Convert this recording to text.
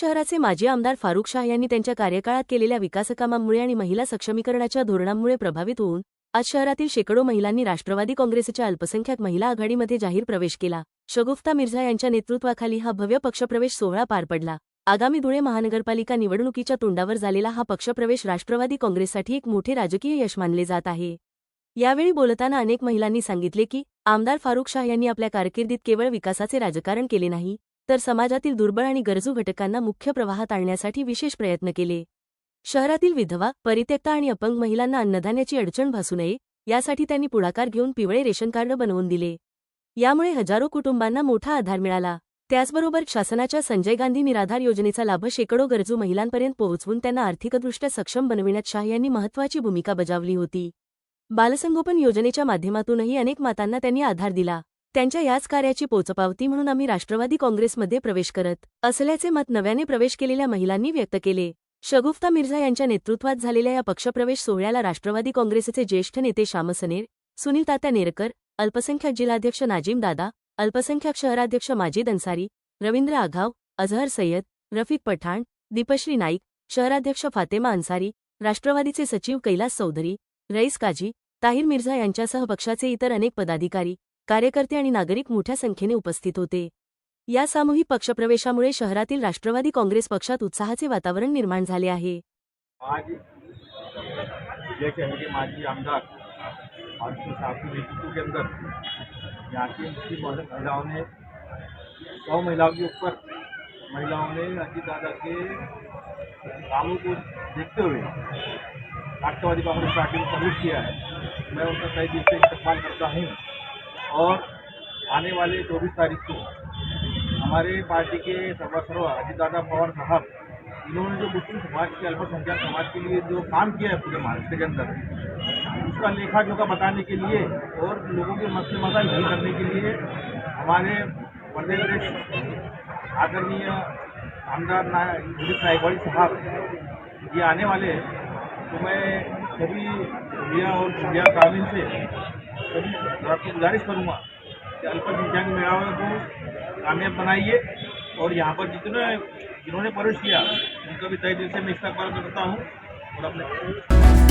शहराचे माजी आमदार फारुख शाह यांनी त्यांच्या कार्यकाळात केलेल्या विकासकामांमुळे आणि महिला सक्षमीकरणाच्या धोरणांमुळे प्रभावित होऊन आज शहरातील शेकडो महिलांनी राष्ट्रवादी काँग्रेसच्या अल्पसंख्याक महिला आघाडीमध्ये जाहीर प्रवेश केला. शगुफ्ता मिर्झा यांच्या नेतृत्वाखाली हा भव्य पक्षप्रवेश सोहळा पार पडला. आगामी धुळे महानगरपालिका निवडणुकीच्या तोंडावर झालेला हा पक्षप्रवेश राष्ट्रवादी काँग्रेससाठी एक मोठे राजकीय यश मानले जात आहे. यावेळी बोलताना अनेक महिलांनी सांगितले की आमदार फारुख शाह यांनी आपल्या कारकिर्दीत केवळ विकासाचे राजकारण केले नाही तर समाजातील दुर्बळ आणि गरजू घटकांना मुख्य प्रवाहात आणण्यासाठी विशेष प्रयत्न केले. शहरातील विधवा परित्यक्ता आणि अपंग महिलांना अन्नधान्याची अडचण भासू नये यासाठी त्यांनी पुढाकार घेऊन पिवळे रेशन कार्ड बनवून दिले. यामुळे हजारो कुटुंबांना मोठा आधार मिळाला. त्याचबरोबर शासनाच्या संजय गांधी निराधार योजनेचा लाभ शेकडो गरजू महिलांपर्यंत पोहोचवून त्यांना आर्थिकदृष्ट्या सक्षम बनविण्यात शाह यांनी महत्त्वाची भूमिका बजावली होती. बालसंगोपन योजनेच्या माध्यमातूनही अनेक मातांना त्यांनी आधार दिला. त्यांच्या याच कार्याची पोचपावती म्हणून आम्ही राष्ट्रवादी काँग्रेसमध्ये प्रवेश करत असल्याचे मत नव्याने प्रवेश केलेल्या महिलांनी व्यक्त केले. शगुफ्ता मिर्झा यांच्या नेतृत्वात झालेल्या या पक्षप्रवेश सोहळ्याला राष्ट्रवादी काँग्रेसचे ज्येष्ठ नेते श्यामसनेर सुनील तात्या नेरकर अल्पसंख्याक जिल्हाध्यक्ष नाजिम दादा अल्पसंख्याक शहराध्यक्ष माजिद अन्सारी रवींद्र आघाव अझहर सय्यद रफिक पठाण दीपश्री नाईक शहराध्यक्ष फातेमा अन्सारी राष्ट्रवादीचे सचिव कैलास चौधरी रईस काजी ताहिर मिर्झा यांच्यासह पक्षाचे इतर अनेक पदाधिकारी कार्यकर्ते आणि नागरिक मोठ्या संख्येने उपस्थित होते. या सामूहिक पक्षप्रवेशामुळे शहरातील राष्ट्रवादी काँग्रेस पक्षात उत्साहाचे वातावरण निर्माण झाले आहे. आज विजय शहर माजी आमदार मानसूर साहब के नेतृत्व के अंदर यहाँ की मुस्लिम महिलाओं ने सौ महिलाओं के ऊपर महिलाओं ने अजीत दादा के कामों को देखते हुए राष्ट्रवादी कांग्रेस पार्टी में प्रवेश किया है। मैं उनका कई दिल से इस्तेमाल करता हूँ। और आने वाले चौबीस तारीख को हमारे पार्टी के सर्वसर्वा अजीत दादा पवार साहब, इन्होंने जो मुस्लिम समाज के अल्पसंख्यक समाज के लिए जो काम किया है पूरे महाराष्ट्र के अंदर, उसका लेखा जोखा बताने के लिए और लोगों के मसले मसाइल हल करने के लिए हमारे प्रदेश आदरणीय आमदार ना, दिलीप नायकवाड़ी साहब ये आने वाले हैं। तो मैं सभी मीडिया और मीडिया कामिन से आपकी गुजारिश करूँगा कि अल्पसंख्यक मेड़ावे को कामयाब बनाइए और यहाँ पर जितने जिन्होंने प्रवेश किया उनका भी तय दिल से मैं इस्तेमाल करता हूँ। और अपने